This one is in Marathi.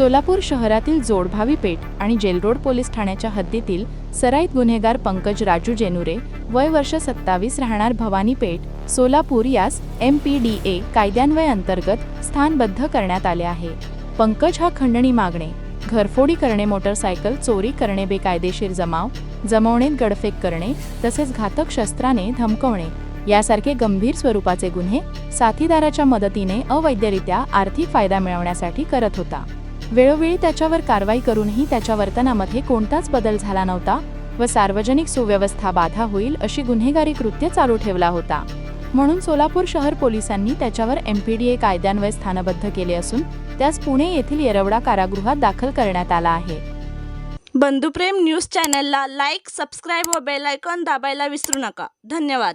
सोलापूर शहरातील जोडभावी पेठ आणि जेलरोड पोलीस ठाण्याच्या हद्दीतील सराईत गुन्हेगार पंकज राजू जेनुरे वय वर्ष सत्तावीस राहणार भवानी पेठ सोलापूर यास एम पी डी ए कायद्यान्वये अंतर्गत स्थानबद्ध करण्यात आले आहे. पंकज हा खंडणी मागणे घरफोडी करणे मोटरसायकल चोरी करणे बेकायदेशीर जमाव जमवणे गडफेक करणे तसेच घातक शस्त्राने धमकवणे यासारखे गंभीर स्वरूपाचे गुन्हे साथीदाराच्या मदतीने अवैधरित्या आर्थिक फायदा मिळवण्यासाठी करत होता. वेळोवेळी त्याच्यावर कारवाई करूनही त्याच्या वर्तनामध्ये कोणताच बदल झाला नव्हता व सार्वजनिक सुव्यवस्था बाधा होईल अशी गुन्हेगारी कृत्य चालू ठेवला होता. म्हणून सोलापूर शहर पोलिसांनी त्याच्यावर एमपीडीए कायद्यान्वये स्थानबद्ध केले असून त्यास पुणे येथील येरवडा कारागृहात दाखल करण्यात आला आहे. बंधुप्रेम न्यूज चॅनलला लाईक सबस्क्राईब व बेल आयकॉन दाबायला विसरू नका. धन्यवाद.